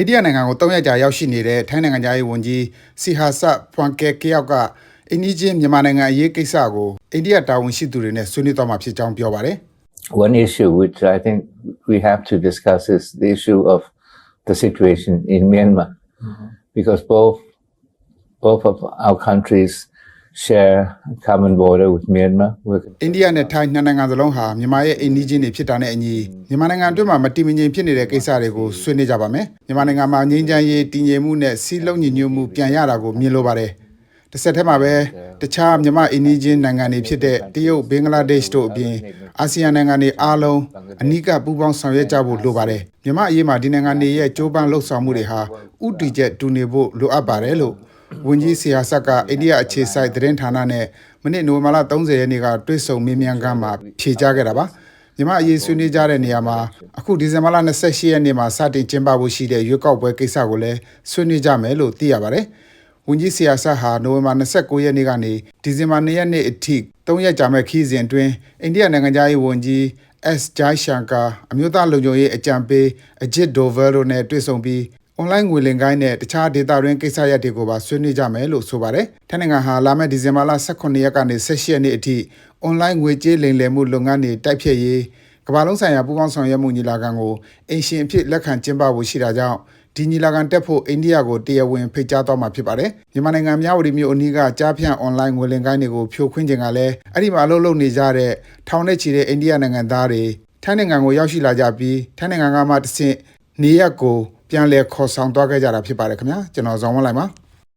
အိန္ဒိယနိုင်ငံကို၃ရက်ကြာရောက်ရှိနေတဲ့ထိုင်းနိုင်ငံသားရေးဝန်ကြီးစီဟာဆတ်ဖွန်ကဲကယောက်ကအိန္ဒိချင်းမြန်မာနိုင်ငံအရေးကိစ္စကိုအိန္ဒိယတာဝန်ရှိသူတွေနဲ့ဆွေးနွေးသွားမှာဖြစ်ကြောင်းပြောပါတယ် One issue which I think we have to discuss is the issue of the situation in Myanmar, because both both of our countries share a common border with Myanmar. We're အိန္ဒိယနဲ့ထိုင်းနှစ်နိုင်ငံစလုံးဟာမြန်မာရဲ့အိန္ဒိချင်းတွေဖြစ်တာနဲ့အညီမြန်မာနိုင်ငံအတွင်းမှာမတည်မငြိမ်ဖြစ်နေတဲ့ကိစ္စတွေကိုဆွေးနွေးကြပါမယ်မြန်မာနိုင်ငံမှာငြိမ်းချမ်းရေးတည်ငြိမ်မှုနဲ့စီးလုံးညီညွတ်မှုပြန်ရတာကိုမြင်လိုပါတယ်တစ်ဆက်တည်းမှာပဲတခြားမြန်မာအိန္ဒိချင်းနိုင်ငံတွေဖြစ်တဲ့တရုတ်ဘင်္ဂလားဒေ့ရှ်တို့အပြင်အာဆီယံနိုင်ငံတွေအားလုံးအနီးကပ်ပူးပေါင်းဆောင်ရွက်ကြဖို့လိုပါတယ်မြန်မာအရေးမှာဒီနိုင်ငံတွေရဲ့ကြိုးပမ်းလှုပ်ဆောင်မှုတွေဟာဥတီချက်တူနေဖို့လိုအပ်ပါတယ်လို့ ဝန်ကြီးဆီယာဆက်ကအိန္ဒိယအခြေစိုက်သတင်းဌာနနဲ့မနေ့နိုဝင်ဘာလ30ရက်နေ့ကတွေ့ဆုံမေးမြန်းခန်းမှာဖြေကြားခဲ့တာပါမြမအရေးဆွေးနွေးကြတဲ့နေရာမှာအခုဒီဇင်ဘာလ28ရက်နေ့မှာစတင်ကျင်းပဖို့ရှိတဲ့ရွေးကောက်ပွဲကိစ္စကိုလည်းဆွေးနွေးကြမယ်လို့သိရပါတယ်။ဝန်ကြီးဆီယာဆတ်ဟာနိုဝင်ဘာ29ရက်နေ့ကနေဒီဇင်ဘာ2ရက်နေ့အထိ3ရက်ကြာမဲ့ခီးစဉ်အတွင်းအိန္ဒိယနိုင်ငံသားရေးဝန်ကြီး S. Jai Shankar အမျိုးသားလုံခြုံရေးအကြံပေး Ajit Doval တို့နဲ့တွေ့ဆုံပြီး အွန်လိုင်းငွေလင်ကိုင်းနဲ့တခြားဒေတာရင်းကိစ္စရပ်တွေကိုပါဆွေးနွေးကြမယ်လို့ဆိုပါတယ်။ထိုင်းနိုင်ငံဟာလာမယ့်ဒီဇင်ဘာလ18ရက်ကနေ18ရက်နေ့အထိအွန်လိုင်းငွေကြေးလိမ်လည်မှုလုပ်ငန်းတွေတိုက်ဖျက်ရေးကမ္ဘာလုံးဆိုင်ရာပူးပေါင်းဆောင်ရွက်မှုညီလာခံကိုအင်ရှင်အဖြစ်လက်ခံကျင်းပဖို့ရှိတာကြောင့်ဒီညီလာခံတက်ဖို့အိန္ဒိယကိုတရားဝင်ဖိတ်ကြားသွားမှာဖြစ်ပါတယ်။မြန်မာနိုင်ငံမြဝတီမြို့အနီးကကြားဖြန့်အွန်လိုင်းငွေလင်ကိုင်းတွေကိုဖြိုခွင်းခြင်းကလည်းအဲ့ဒီမှာအလုပ်လုပ်နေကြတဲ့ထောင်နဲ့ချီတဲ့အိန္ဒိယနိုင်ငံသားတွေထိုင်းနိုင်ငံကိုရောက်ရှိလာကြပြီးထိုင်းနိုင်ငံကမှတဆင့်နေရက်ကို ပြန်လည်ခေါ်ဆောင်သွားခဲ့ကြတာဖြစ်ပါတယ်ခင်ဗျာကျွန်တော်ဇော်ဝင်းလိုက်ပါ